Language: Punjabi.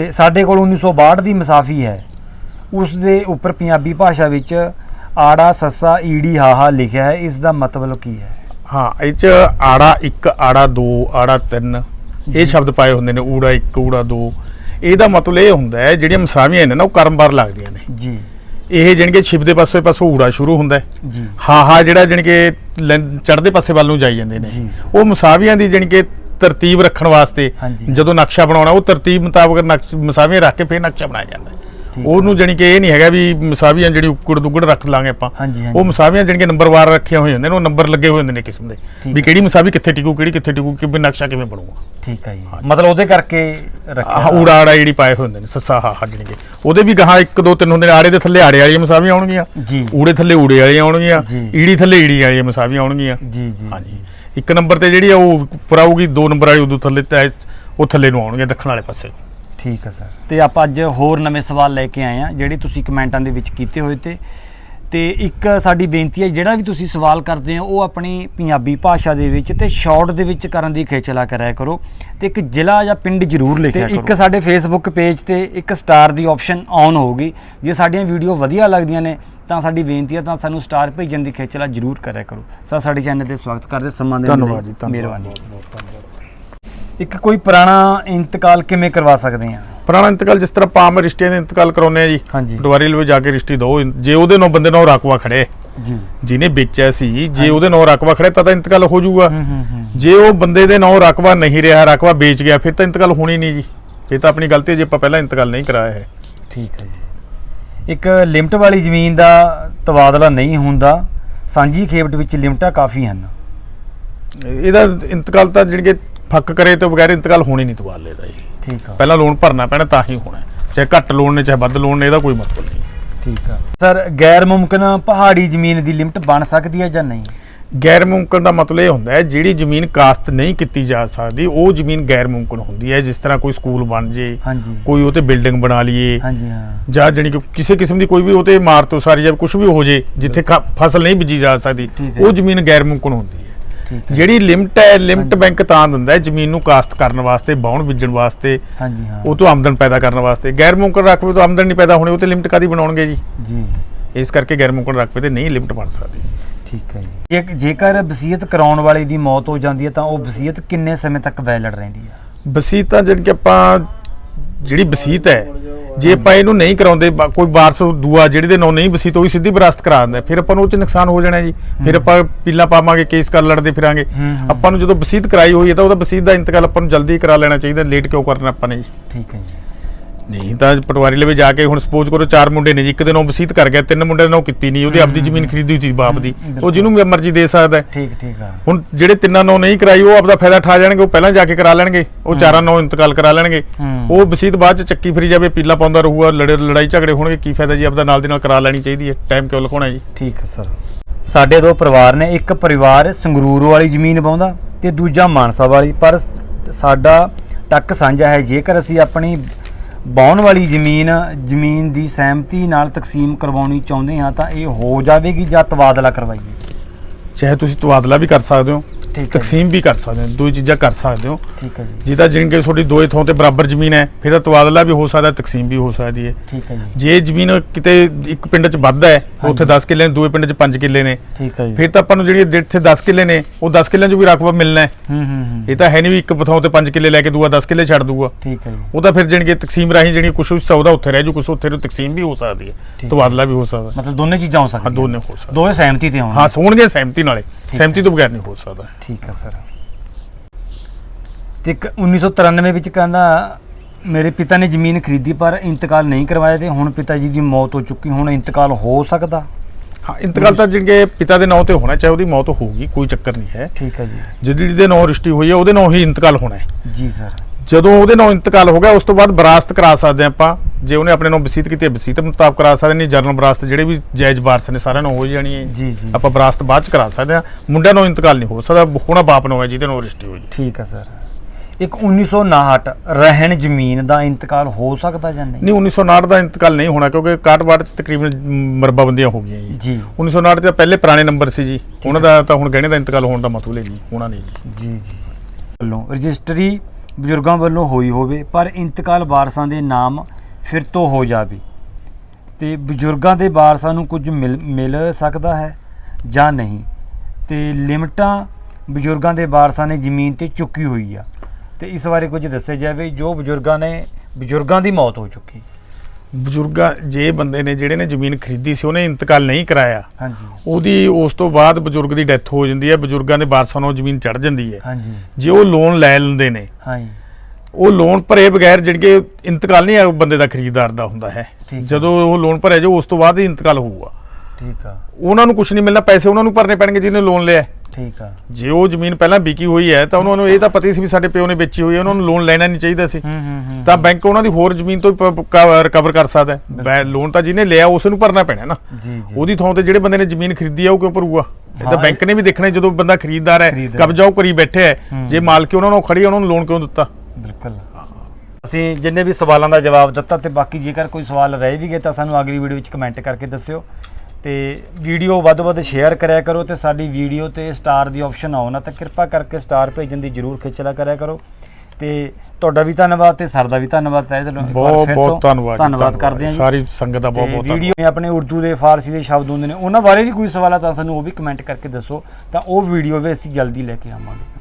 ਤੇ ਸਾਡੇ ਕੋਲ 1962 ਦੀ ਮਸਾਫੀ ਹੈ। ਉਸ ਦੇ ਉੱਪਰ ਪੰਜਾਬੀ ਭਾਸ਼ਾ ਵਿੱਚ ਆੜਾ ਸੱਸਾ ਈੜੀ ਹਾਹਾ ਲਿਖਿਆ ਹੈ। ਇਸ ਦਾ ਮਤਲਬ ਕੀ ਹੈ? ਹਾਂ ਇਹ ਚ ਆੜਾ 1 ਆੜਾ 2 ਆੜਾ 3 ਇਹ ਸ਼ਬਦ ਪਾਏ ਹੁੰਦੇ ਨੇ ਊੜਾ 1 ਊੜਾ 2 ਇਹਦਾ ਮਤਲਬ ਇਹ ਹੁੰਦਾ ਹੈ ਜਿਹੜੀਆਂ ਮਸਾਵੀਆਂ ਨੇ ਨਾ ਉਹ ਕਰਮਵਾਰ ਲੱਗਦੀਆਂ ਨੇ। ਜੀ। ਇਹ ਜਾਣੀ ਕਿ ਛਿਪ ਦੇ ਪਾਸੇ ਪਾਸੋਂ ਊੜਾ ਸ਼ੁਰੂ ਹੁੰਦਾ ਹੈ। ਜੀ। ਹਾ ਹਾ ਜਿਹੜਾ ਜਾਣੀ ਕਿ ਚੜ੍ਹਦੇ ਪਾਸੇ ਵੱਲ ਨੂੰ ਜਾਈ ਜਾਂਦੇ ਨੇ। ਉਹ ਮਸਾਵੀਆਂ ਦੀ ਜਾਣੀ ਕਿ ਤਰਤੀਬ ਰੱਖਣ ਵਾਸਤੇ ਹਾਂਜੀ। ਜਦੋਂ ਨਕਸ਼ਾ ਬਣਾਉਣਾ ਉਹ ਤਰਤੀਬ ਮੁਤਾਬਕ ਨਕਸ਼ ਮਸਾਵੀਆਂ ਰੱਖ ਕੇ ਫਿਰ ਨਕਸ਼ਾ ਬਣਾਇਆ ਜਾਂਦਾ। ਹੈ। ਠੀਕ ਉਹਨੂੰ ਜਾਣੀ ਕਿ ਇਹ ਨਹੀਂ ਹੈਗਾ ਵੀ ਮਸਾਵੀਆਂ ਜਿਹੜੀ ਉੱਕੜ ਦੁੱਗੜ ਰੱਖ ਲਾਂਗੇ ਆਪਾਂ। ਹਾਂਜੀ, ਹਾਂਜੀ। ਉਹ ਮਸਾਵੀਆਂ ਜਾਣੀ ਕਿ ਨੰਬਰਵਾਰ ਰੱਖੀਆਂ ਹੋਈਆਂ ਹੁੰਦੇ ਨੇ ਉਹ ਨੰਬਰ ਲੱਗੇ ਹੋਏ ਹੁੰਦੇ ਨੇ ਕਿਸਮ ਦੇ। ਠੀਕ ਵੀ ਕਿਹੜੀ ਮਸਾਵੀ ਕਿੱਥੇ ਟਿਕੂ ਕਿਹੜੀ ਕਿੱਥੇ ਟਿਕੂ ਕਿ ਵੀ ਨਕਸ਼ਾ ਕਿਵੇਂ ਬਣੂਗਾ। ਠੀਕ ਹੈ ਜੀ। ਮਤਲਬ ਉਹਦੇ ਕਰਕੇ ਰੱਖਿਆ ਆਹ ਊੜਾ ਆੜਾ ਜਿਹੜੀ ਪਾਏ ਹੋਏ ਹੁੰਦੇ ਨੇ ਸੱਸਾ ਹਾ ਹਾ ਜਾਣੀ ਕਿ। ਉਹਦੇ ਵੀ ਗਾਹਾਂ 1 2 3 ਹੁੰਦੇ ਨੇ ਆੜੇ ਦੇ ਥੱਲੇ ਆੜੇ ਵਾਲੀਆਂ ਮਸਾਵੀਆਂ ਆਉਣਗੀਆਂ। ਜੀ। ਊੜੇ ਥੱਲੇ ਊੜੇ ਵਾਲੀਆਂ ਆਉਣਗੀਆਂ। ਜੀ। ਈੜੀ ਥੱਲੇ ਈੜੀ ਵਾਲੀਆਂ ਮਸਾਵੀਆਂ ਆਉਣਗੀਆਂ। ਜੀ ਜੀ ਹਾਂਜੀ। ਇੱਕ ਨੰਬਰ ਤੇ ਜਿਹੜੀ ਆ ਉਹ ਉੱਪਰ ਆਊਗੀ ਦੋ ਨੰਬਰ ਵਾਲੀ ਉਦੋਂ ਥੱਲੇ ਤੇ ਆਏ, ਉਹ ਥੱਲੇ ਨੂੰ ਆਉਣਗੇ ਦੱਖਣ ਵਾਲੇ ਪਾਸੇ। ਠੀਕ ਹੈ ਸਰ। ਤੇ ਆਪਾਂ ਅੱਜ ਹੋਰ ਨਵੇਂ ਸਵਾਲ ਲੈ ਕੇ ਆਏ ਆ ਜਿਹੜੇ ਤੁਸੀਂ ਕਮੈਂਟਾਂ ਦੇ ਵਿੱਚ ਕੀਤੇ ਹੋਏ ਤੇ ਤੇ ਇੱਕ ਸਾਡੀ ਬੇਨਤੀ ਹੈ ਜਿਹੜਾ ਵੀ ਤੁਸੀਂ ਸਵਾਲ ਕਰਦੇ ਹੋ ਉਹ ਆਪਣੀ ਪੰਜਾਬੀ ਭਾਸ਼ਾ ਦੇ ਵਿੱਚ ਤੇ ਸ਼ਾਰਟ ਦੇ ਵਿੱਚ ਕਰਨ ਦੀ ਖੇਚਲਾ ਕਰਿਆ ਕਰੋ ਤੇ ਇੱਕ ਜ਼ਿਲ੍ਹਾ ਜਾਂ ਪਿੰਡ ਜ਼ਰੂਰ ਲਿਖਿਆ ਕਰੋ। ਇੱਕ ਸਾਡੇ ਫੇਸਬੁੱਕ ਪੇਜ ਤੇ ਇੱਕ ਸਟਾਰ ਦੀ ਆਪਸ਼ਨ ਆਨ ਹੋਊਗੀ। ਜੇ ਸਾਡੀਆਂ ਵੀਡੀਓ ਵਧੀਆ ਲੱਗਦੀਆਂ ਨੇ ਤਾਂ ਸਾਡੀ ਬੇਨਤੀ ਹੈ ਤਾਂ ਸਾਨੂੰ ਸਟਾਰ ਭੇਜਣ ਦੀ ਖੇਚਲਾ ਜ਼ਰੂਰ ਕਰਿਆ ਕਰੋ। ਸਰ ਸਾਡੇ ਚੈਨਲ ਤੇ ਸਵਾਗਤ ਕਰਦੇ ਸਮਾਂ ਲਈ ਧੰਨਵਾਦ ਜੀ ਧੰਨਵਾਦ। ਮਿਹਰਬਾਨੀ। ਇੱਕ ਕੋਈ ਪੁਰਾਣਾ ਇੰਤਕਾਲ ਕਿਵੇਂ ਕਰਵਾ ਸਕਦੇ ਆ ਪੁਰਾਣਾ ਇੰਤਕਾਲ ਜਿਸ ਤਰ੍ਹਾਂ ਪਾਮ ਰਿਸ਼ਤਿਆਂ ਦੇ ਇੰਤਕਾਲ ਕਰਾਉਂਦੇ ਆ ਜੀ। ਪਟਵਾਰੀ ਲਵੇ ਜਾ ਕੇ ਰਿਸ਼ਤੀ ਦੋ। ਜੇ ਉਹਦੇ ਨਾਲ ਬੰਦੇ ਨਾਲ ਰਾਕਵਾ ਖੜੇ ਜੀ। ਜਿਹਨੇ ਵੇਚਿਆ ਸੀ ਜੇ ਉਹਦੇ ਨਾਲ ਰਾਕਵਾ ਖੜੇ ਤਾਂ ਤਾਂ ਇੰਤਕਾਲ ਹੋ ਜਾਊਗਾ। ਜੇ ਉਹ ਬੰਦੇ ਦੇ ਨਾਂ ਰਕਵਾ ਨਹੀਂ ਰਿਹਾ ਰਕਵਾ ਵੇਚ ਗਿਆ ਫਿਰ ਤਾਂ ਇੰਤਕਾਲ ਹੋਣੀ ਨਹੀਂ ਜੀ। ਇਹ ਤਾਂ ਆਪਣੀ ਗਲਤੀ ਹੈ ਜੇ ਆਪਾਂ ਪਹਿਲਾਂ ਇੰਤਕਾਲ ਨਹੀਂ ਕਰਾਇਆ ਹੈ। ਠੀਕ ਹੈ ਜੀ। ਇੱਕ ਲਿਮਟ ਵਾਲੀ ਜ਼ਮੀਨ ਦਾ ਤਬਾਦਲਾ ਨਹੀਂ ਹੁੰਦਾ। ਸਾਂਝੀ ਖੇਪਟ ਵਿੱਚ ਲਿਮਟਾਂ ਕਾਫੀ ਹਨ। ਇਹਦਾ ਇੰਤਕਾਲ ਤਾਂ ਜਿਹੜੀ ਫੱਕ ਕਰੇ ਤੋਂ ਬਗੈਰ ਇੰਤਕਾਲ ਹੋਣੀ ਨਹੀਂ ਤਵਾਲੇ ਦਾ ਜੀ। ਠੀਕ ਆ। ਪਹਿਲਾਂ ਲੋਨ ਭਰਨਾ ਪੈਣਾ ਤਾਂ ਹੀ ਹੋਣਾ। ਚਾਹੇ ਘੱਟ ਲੋਨ ਨੇ ਚਾਹੇ ਵੱਧ ਲੋਨ ਨੇ ਇਹਦਾ ਕੋਈ ਮਤਲਬ ਨਹੀਂ। ਠੀਕ ਆ। ਸਰ ਗੈਰ ਮੁਮਕਿਨ ਪਹਾੜੀ ਜ਼ਮੀਨ ਦੀ ਲਿਮਟ ਬਣ ਸਕਦੀ ਹੈ ਜਾਂ ਨਹੀਂ? ਗੈਰ ਮੁਮਕਨ ਦਾ ਮਤਲਬ ਇਹ ਹੁੰਦਾ ਹੈ ਜਿਹੜੀ ਜ਼ਮੀਨ ਕਾਸਤ ਨਹੀਂ ਕੀਤੀ ਜਾ ਸਕਦੀ ਉਹ ਜ਼ਮੀਨ ਗੈਰ ਮੁਮਕਨ ਹੁੰਦੀ ਹੈ। ਜਿਸ ਤਰ੍ਹਾਂ ਕੋਈ ਸਕੂਲ ਬਣ ਜੇ ਹਾਂਜੀ। ਕੋਈ ਉਹ ਤੇ ਬਿਲਡਿੰਗ ਬਣਾ ਲਈਏ ਹਾਂਜੀ ਹਾਂ। ਜਾਂ ਜਾਣੀ ਕਿ ਕਿਸੇ ਕਿਸਮ ਦੀ ਕੋਈ ਵੀ ਉਹ ਤੇ ਇਮਾਰਤ ਉਸਾਰੀ ਜਾਂ ਕੁਝ ਵੀ ਹੋ ਜੇ ਜਿੱਥੇ ਖ- ਫਸਲ ਨਹੀਂ ਬੀਜੀ ਜਾ ਸਕਦੀ ਠੀਕ ਹੈ। ਉਹ ਜ਼ਮੀਨ ਗੈਰ ਮੁਮਕਨ ਹੁੰਦੀ ਹੈ। ਜਿਹੜੀ ਲਿਮਟ ਹੈ ਲਿਮਟ। ਬੈਂਕ ਤਾਂ ਦਿੰਦਾ ਹੈ ਜ਼ਮੀਨ ਨੂੰ ਕਾਸਤ ਕਰਨ ਵਾਸਤੇ ਬਾਉਣ ਬੀਜਣ ਵਾਸਤੇ ਹਾਂਜੀ ਹਾਂ। ਉਹ ਤੋਂ ਆਮਦਨ ਪੈਦਾ ਕਰਨ ਵਾਸਤੇ। ਗੈਰ ਮੁਮਕਨ ਰਕਬੇ ਤੋਂ ਆਮਦਨ ਨਹੀਂ ਪੈਦਾ ਹੋਣੀ ਉਹ ਤੇ ਲਿਮਟ ਕਾਦੀ ਬਣਾਉਣਗੇ ਜੀ? ਜੀ। ਇਸ ਕਰਕੇ ਗੈਰ ਮੁਮਕਨ ਰਕਬੇ ਤੇ ਨਹੀਂ ਲਿਮਟ ਬਣ ਸਕਦੀ। ਠੀਕ ਹੈ ਜੀ। ਇੱਕ ਜੇਕਰ ਵਸੀਅਤ ਕਰਾਉਣ ਵਾਲੇ ਦੀ ਮੌਤ ਹੋ ਜਾਂਦੀ ਹੈ ਤਾਂ ਉਹ ਵਸੀਅਤ ਕਿੰਨੇ ਸਮੇਂ ਤੱਕ ਵੈਲਿਡ ਰਹਿੰਦੀ ਹੈ? ਵਸੀਤ ਤਾਂ ਜਿਹੜੀ ਕਿ ਆਪਾਂ ਜਿਹੜੀ ਵਸੀਤ ਹੈ ਜੇ ਆਪਾਂ ਇਹਨੂੰ ਨਹੀਂ ਕਰਾਉਂਦੇ ਬਾ- ਕੋਈ ਵਾਰਸ ਦੂਆ ਜਿਹੜੇ ਦੇ ਨਾਂ ਨਹੀਂ ਵਸੀਤ ਉਹ ਹੀ ਸਿੱਧੀ ਵਿਰਾਸਤ ਕਰਾ ਦਿੰਦਾ। ਫਿਰ ਆਪਾਂ ਨੂੰ ਉਹ ਚ ਨੁਕਸਾਨ ਹੋ ਜਾਣਾ ਜੀ ਫਿਰ ਆਪਾਂ ਪੀਲਾ ਪਾਵਾਂਗੇ ਕੇਸ ਕਰ ਲੜਦੇ ਫਿਰਾਂਗੇ। ਆਪਾਂ ਨੂੰ ਜਦੋਂ ਵਸੀਤ ਕਰਾਈ ਹੋਈ ਹੈ ਤਾਂ ਉਹਦਾ ਵਸੀਤ ਦਾ ਇੰਤਕਾਲ ਆਪਾਂ ਨੂੰ ਜਲਦੀ ਕਰਾ ਲੈਣਾ ਚਾਹੀਦਾ ਲੇਟ ਕਿਉਂ ਕਰਨਾ ਆਪਾਂ ਨੇ ਜੀ ਠੀਕ ਹੈ ਜੀ ਨਹੀਂ ਤਾਂ ਪਟਵਾਰੀ ਲਵੇ ਜਾ ਕੇ ਹੁਣ ਸਪੋਜ਼ ਕਰੋ ਚਾਰ ਮੁੰਡੇ ਨੇ ਜੀ ਇੱਕ ਦਿਨ ਉਹ ਵਸੀਤ ਕਰ ਗਿਆ ਤਿੰਨ ਮੁੰਡੇ ਨੇ ਉਹ ਕੀਤੀ ਨਹੀਂ ਉਹਦੀ ਆਪਦੀ ਜ਼ਮੀਨ ਖਰੀਦੀ ਹੋਈ ਸੀ ਬਾਪ ਦੀ। ਉਹ। ਜਿਹਨੂੰ ਮਰਜ਼ੀ ਦੇ ਸਕਦਾ। ਠੀਕ ਠੀਕ ਆ। ਹੁਣ ਜਿਹੜੇ ਤਿੰਨਾਂ ਨੂੰ ਨਹੀਂ ਕਰਾਈ ਉਹ ਆਪਦਾ ਫਾਇਦਾ ਠਾ ਜਾਣਗੇ ਉਹ ਪਹਿਲਾਂ ਜਾ ਕੇ ਕਰਾ ਲੈਣਗੇ ਉਹ ਚਾਰਾਂ ਨੂੰ ਇੰਤਕਾਲ ਕਰਾ ਲੈਣਗੇ। ਉਹ ਵਸੀਤ ਬਾਅਦ ਚ ਚੱਕੀ ਫਰੀ ਜਾਵੇ ਪੀਲਾ ਪਾਉਂਦਾ ਰਹੂਗਾ ਲੜੇ ਲੜਾਈ ਝਗੜੇ ਹੋਣਗੇ ਕੀ ਫਾਇਦਾ ਜੀ ਆਪਦਾ ਨਾਲ ਦੀ ਨਾਲ ਕਰਾ ਲੈਣੀ ਚਾਹੀਦੀ ਹੈ ਟਾਈਮ ਕਿਉਂ ਲਖਾਉਣਾ ਜੀ? ਠੀਕ ਹੈ ਸਰ ਸਾਡੇ ਦੋ ਪਰਿਵਾਰ ਨੇ ਇੱਕ ਪਰਿਵਾਰ ਸੰਗਰੂਰ ਵਾਲੀ ਜ਼ਮੀਨ ਪਾਉਂਦਾ ਤੇ ਦੂਜਾ ਮਾਨਸਾ ਵਾਲੀ ਪਰ ਸਾਡਾ ਟੱਕ ਸਾਂਝਾ ਹੈ ਜੇਕਰ ਅਸੀਂ ਆਪਣੀ ਬਾਉਣ ਵਾਲੀ ਜ਼ਮੀਨ ਜ਼ਮੀਨ ਦੀ ਸਹਿਮਤੀ ਨਾਲ ਤਕਸੀਮ ਕਰਵਾਉਣੀ ਚਾਹੁੰਦੇ ਹਾਂ ਤਾਂ ਇਹ ਹੋ ਜਾਵੇਗੀ ਜਾਂ ਤਬਾਦਲਾ ਕਰਵਾਈਏ? ਚਾਹੇ ਤੁਸੀਂ ਤਬਾਦਲਾ ਵੀ ਕਰ ਸਕਦੇ ਹੋ। ਹੈ ਜੀ। ਤਕਸੀਮ ਵੀ ਕਰ ਸਕਦੇ ਹੋ ਦੋ ਚੀਜ਼ਾਂ ਕਰ ਸਕਦੇ ਹੋ। ਠੀਕ ਹੈ ਜੀ। ਜਿਹਦਾ ਜਿਣ ਕੇ ਤੁਹਾਡੀ ਦੋਏ ਥਾਂ ਤੇ ਬਰਾਬਰ ਜ਼ਮੀਨ ਹੈ ਫਿਰ ਤਾਂ ਤਬਾਦਲਾ ਵੀ ਹੋ ਸਕਦਾ ਤਕਸੀਮ ਵੀ ਹੋ ਸਕਦੀ ਹੈ। ਠੀਕ ਹੈ ਜੀ। ਜੇ ਜ਼ਮੀਨ ਕਿਤੇ ਇੱਕ ਪਿੰਡ 'ਚ ਵੱਧ ਹੈ ਉੱਥੇ 10 ਕਿੱਲੇ ਨੇ ਦੂਏ ਪਿੰਡ 'ਚ 5 ਕਿੱਲੇ ਨੇ। ਠੀਕ ਹੈ ਜੀ। ਫਿਰ ਤਾਂ ਆਪਾਂ ਨੂੰ ਜਿਹੜੀ ਜਿੱਥੇ 10 ਕਿੱਲੇ ਨੇ ਉਹ 10 ਕਿੱਲਿਆਂ 'ਚ ਵੀ ਰਕਬਾ ਮਿਲਣਾ ਹੈ। ਹੂੰ ਹੂੰ ਹੂੰ। ਇਹ ਤਾਂ ਹੈ ਨਹੀਂ ਵੀ ਇੱਕ ਥਾਂ ਤੇ 5 ਕਿੱਲੇ ਲੈ ਕੇ ਦੂਆ 10 ਕਿੱਲੇ ਛੱਡ ਦੂਗਾ ਠੀਕ ਹੈ ਜੀ। ਉਹ ਤਾਂ ਫਿਰ ਜਾਣੀ ਕਿ ਤਕਸੀਮ ਰਾਹੀਂ ਜਿਹੜੀ ਕੁਛ ਸੌਦਾ ਉੱਥੇ ਰਹਿ ਜੂ ਕੁਛ ਉੱਥੇ ਨੂੰ ਤਕਸੀਮ ਵੀ ਹੋ ਸਕਦੀ ਹੈ। ਠੀਕ। ਤਬਾਦਲਾ ਵੀ ਹੋ ਸਕਦਾ। ਮਤਲਬ ਦੋਨੇ ਚੀਜ਼ਾਂ ਹੋ ਸਕਦੀਆਂ। ਹਾਂ ਦੋਨੇ ਹੋ ਸਕਦਾ ਦੋਵੇਂ ਸਹਿਮਤੀ ਤੇ ਹੋਣ ਹਾਂ ਹੋਣਗੇ ਸਹਿਮਤੀ ਨਾਲੇ। ਸਹਿਮਤੀ ਤੋਂ ਬਗੈਰ ਨਹੀਂ ਹੋ ਸਕਦਾ। ਠੀਕ ਹੈ ਸਰ। ਤੇ ਇੱਕ 1993 ਵਿੱਚ ਕਹਿੰਦਾ ਮੇਰੇ ਪਿਤਾ ਨੇ ਜ਼ਮੀਨ ਖਰੀਦੀ ਪਰ ਇੰਤਕਾਲ ਨਹੀਂ ਕਰਵਾਇਆ ਤੇ ਹੁਣ ਪਿਤਾ ਜੀ ਦੀ ਮੌਤ ਹੋ ਚੁੱਕੀ ਹੁਣ ਇੰਤਕਾਲ ਹੋ ਸਕਦਾ? ਹਾਂ ਇੰਤਕਾਲ ਤਾਂ ਕਿ ਪਿਤਾ ਦੇ ਨਾਂ ਤੇ ਹੋਣਾ ਚਾਹੇ ਉਹਦੀ ਮੌਤ ਹੋਊਗੀ ਕੋਈ ਚੱਕਰ ਨਹੀਂ ਹੈ। ਠੀਕ ਹੈ ਜੀ। ਜਿਹੜੀ ਦੇ ਨਾਂ ਰਿਸ਼ਤੀ ਹੋਈ ਹੈ ਉਹਦੇ ਨਾਂ ਹੀ ਇੰਤਕਾਲ ਹੋਣਾ ਹੈ। ਜੀ ਸਰ। ਜਦੋਂ ਉਹਦੇ ਨਾਂ ਇੰਤਕਾਲ ਹੋ ਗਿਆ ਉਸ ਤੋਂ ਬਾਅਦ ਵਿਰਾਸਤ ਕਰਾ ਸਕਦੇ ਆਪਾਂ। ਜੇ ਉਹਨੇ ਆਪਣੇ ਨਾਂ ਵਸੀਤ ਕੀਤੀ ਹੈ ਵਸੀਤ ਮੁਤਾਬਕ ਕਰਾ ਸਕਦੇ ਨਹੀਂ ਜਰਨਲ ਵਿਰਾਸਤ ਜਿਹੜੇ ਵੀ ਜਾਇਜ਼ ਵਾਰਸ ਨੇ ਸਾਰਿਆਂ ਨੂੰ ਹੋ ਜਾਣੀ ਹੈ ਜੀ। ਜੀ ਆਪਾਂ ਵਿਰਾਸਤ ਬਾਅਦ ਚ ਕਰਾ ਸਕਦੇ ਹਾਂ। ਮੁੰਡਿਆਂ ਨੂੰ ਇੰਤਕਾਲ ਨਹੀਂ ਹੋ ਸਕਦਾ ਹੋਣਾ ਬਾਪ ਨੂੰ ਹੈ ਜਿਹਦੇ ਨਾਲ ਰਿਸ਼ਤੀ ਹੋਈ ਠੀਕ ਹੈ ਸਰ। ਇੱਕ 1959 ਰਹਿਣ ਜ਼ਮੀਨ ਦਾ ਇੰਤਕਾਲ ਹੋ ਸਕਦਾ ਜਾਂ ਨਹੀਂ? ਨਹੀਂ 1959 ਦਾ ਇੰਤਕਾਲ ਨਹੀਂ ਹੋਣਾ ਕਿਉਂਕਿ 61 ਚ ਤਕਰੀਬਨ ਮਰਬਾਬੰਦੀਆਂ ਹੋ ਗਈਆਂ ਜੀ। ਜੀ। 1959 ਚ ਪਹਿਲੇ ਪੁਰਾਣੇ ਨੰਬਰ ਸੀ ਜੀ। ਉਹਨਾਂ ਦਾ ਤਾਂ ਹੁਣ ਗਹਿਣੇ ਦਾ ਇੰਤਕਾਲ ਹੋਣ ਦਾ ਮਤਲਬ ਹੈ ਜੀ ਹੋਣਾ ਨਹੀਂ ਜੀ ਜੀ। ਵੱਲੋਂ ਰਜਿਸਟਰੀ ਬਜ਼ੁਰਗਾਂ ਵੱਲੋਂ ਹੋਈ ਹੋਵੇ ਪਰ ਇੰਤਕਾਲ ਵਾਰਸਾਂ ਦੇ ਨਾਮ ਫਿਰ ਤੋਂ ਹੋ ਜਾਵੇ। ਤੇ ਬਜ਼ੁਰਗਾਂ ਦੇ ਵਾਰਸਾਂ ਨੂੰ ਕੁਝ ਮਿਲ ਮਿਲ ਸਕਦਾ ਹੈ ਜਾਂ ਨਹੀਂ? ਤੇ ਲਿਮਟਾਂ ਬਜ਼ੁਰਗਾਂ ਦੇ ਵਾਰਸਾਂ ਨੇ ਜ਼ਮੀਨ ਤੇ ਚੁੱਕੀ ਹੋਈ ਆ। ਤੇ ਇਸ ਬਾਰੇ ਕੁਝ ਦੱਸਿਆ ਜਾਵੇ ਜੋ ਬਜ਼ੁਰਗਾਂ ਨੇ ਬਜ਼ੁਰਗਾਂ ਦੀ ਮੌਤ ਹੋ ਚੁੱਕੀ। ਬਜ਼ੁਰਗਾਂ ਜੇ ਬੰਦੇ ਨੇ ਜਿਹੜੇ ਨੇ ਜ਼ਮੀਨ ਖਰੀਦੀ ਸੀ ਉਹਨੇ ਇੰਤਕਾਲ ਨਹੀਂ ਕਰਾਇਆ। ਹਾਂਜੀ। ਉਹਦੀ ਉਸ ਤੋਂ ਬਾਅਦ ਬਜ਼ੁਰਗ ਦੀ ਡੈਥ ਹੋ ਜਾਂਦੀ ਹੈ ਬਜ਼ੁਰਗਾਂ ਦੇ ਵਾਰਸਾਂ ਨੂੰ ਜ਼ਮੀਨ ਚੜ ਜਾਂਦੀ ਹੈ। ਹਾਂਜੀ। ਜੇ ਉਹ ਲੋਨ ਲੈ ਲੈਂਦੇ ਨੇ ਹਾਂਜੀ। ਉਹ ਲੋਨ ਭਰੇ ਬਗੈਰ ਜਿਹੜੀ ਕਿ ਇੰਤਕਾਲ ਨਹੀਂ ਆ ਬੰਦੇ ਦਾ ਖਰੀਦਦਾਰ ਦਾ ਹੁੰਦਾ ਹੈ। ਜਦੋਂ ਉਹ ਲੋਨ ਭਰਿਆ ਜੋ ਉਸ ਤੋਂ ਬਾਅਦ ਹੀ ਇੰਤਕਾਲ ਹੋਊਗਾ। ਠੀਕ ਆ। ਉਹਨਾਂ ਨੂੰ ਕੁਝ ਨਹੀਂ ਮਿਲਣਾ ਪੈਸੇ ਉਹਨਾਂ ਨੂੰ ਭਰਨੇ ਪੈਣਗੇ ਜਿਹਨੇ ਲੋਨ ਲਿਆ। ਠੀਕ ਆ। ਜੇ ਉਹ ਜ਼ਮੀਨ ਪਹਿਲਾਂ ਵਿਕੀ ਹੋਈ ਹੈ ਤਾਂ ਉਹਨਾਂ ਨੂੰ ਇਹ ਤਾਂ ਪਤਾ ਹੀ ਸੀ ਵੀ ਸਾਡੇ ਪਿਓ ਨੇ ਵੇਚੀ ਹੋਈ ਹੈ ਉਹਨਾਂ ਨੂੰ ਲੋਨ ਲੈਣਾ ਨਹੀਂ ਚਾਹੀਦਾ ਸੀ। ਤਾਂ ਬੈਂਕ ਉਹਨਾਂ ਦੀ ਹੋਰ ਜ਼ਮੀਨ ਤੋਂ ਰਿਕਵਰ ਕਰ ਸਕਦਾ ਹੈ। ਲੋਨ ਤਾਂ ਜਿਹਨੇ ਲਿਆ ਉਸ ਨੂੰ ਭਰਨਾ ਪੈਣਾ ਨਾ। ਉਹਦੀ ਥਾਂ ਤੇ ਜਿਹੜੇ ਬੰਦੇ ਨੇ ਜ਼ਮੀਨ ਖਰੀਦੀ ਆ ਉਹ ਕਿਉਂ ਭਰੂਗਾ? ਇਹ ਤਾਂ ਬੈਂਕ ਨੇ ਵੀ ਦੇਖਣਾ ਜਦੋਂ ਬੰਦਾ ਖਰੀਦਦਾਰ ਹੈ। ਕਬਜ਼ਾ ਉਹ ਕਰੀ ਬੈਠੇ ਹੈ। ਜੇ ਮਾਲਕੀ ਉਹਨਾਂ ਨੂੰ ਖੜੀ ਉਹਨਾਂ ਨੂੰ ਲੋਨ ਕਿਉਂ ਦਿੱਤਾ? ਬਿਲਕੁਲ। ਅਸੀਂ ਜਿੰਨੇ ਵੀ ਸਵਾਲਾਂ ਦਾ ਜਵਾਬ ਦਿੱਤਾ ਤੇ ਬਾਕੀ ਜੇਕਰ ਕੋਈ ਸਵਾਲ ਰਹਿ ਵੀ ਗਏ ਤਾਂ ਸਾਨੂੰ ਅਗਲੀ ਵੀਡੀਓ ਵਿੱਚ ਕਮੈਂਟ ਕਰਕੇ ਦੱਸਿਓ ਤੇ ਵੀਡੀਓ ਵੱਧ ਤੋਂ ਵੱਧ ਸ਼ੇਅਰ ਕਰਿਆ ਕਰੋ ਤੇ ਸਾਡੀ ਵੀਡੀਓ ਤੇ ਸਟਾਰ ਦੀ ਆਪਸ਼ਨ ਆਉ ਨਾ ਤਾਂ ਕਿਰਪਾ ਕਰਕੇ ਸਟਾਰ ਭੇਜਣ ਦੀ ਜਰੂਰ ਖੇਚਲਾ ਕਰਿਆ ਕਰੋ ਤੇ ਤੁਹਾਡਾ ਵੀ ਧੰਨਵਾਦ ਤੇ ਸਰ ਦਾ ਵੀ ਧੰਨਵਾਦ ਹੈ ਇਹਦੇ ਵਾਰ ਬਹੁਤ ਬਹੁਤ ਤੋਂ ਧੰਨਵਾਦ ਧੰਨਵਾਦ ਕਰਦੇ ਹਾਂ ਜੀ। ਸਾਰੀ ਸੰਗਤ ਦਾ ਬਹੁਤ ਬਹੁਤ ਧੰਨਵਾਦ। ਵੀਡੀਓ ਆਪਣੇ ਉਰਦੂ ਦੇ ਫਾਰਸੀ ਦੇ ਸ਼ਬਦ ਹੁੰਦੇ ਨੇ ਉਹਨਾਂ ਬਾਰੇ ਵੀ ਕੋਈ ਸਵਾਲ ਆ ਤਾਂ ਸਾਨੂੰ ਉਹ ਵੀ ਕਮੈਂਟ ਕਰਕੇ ਦੱਸੋ ਤਾਂ ਉਹ ਵੀਡੀਓ ਵੀ ਅਸੀਂ ਜਲਦੀ ਲੈ ਕੇ ਆਵਾਂਗੇ।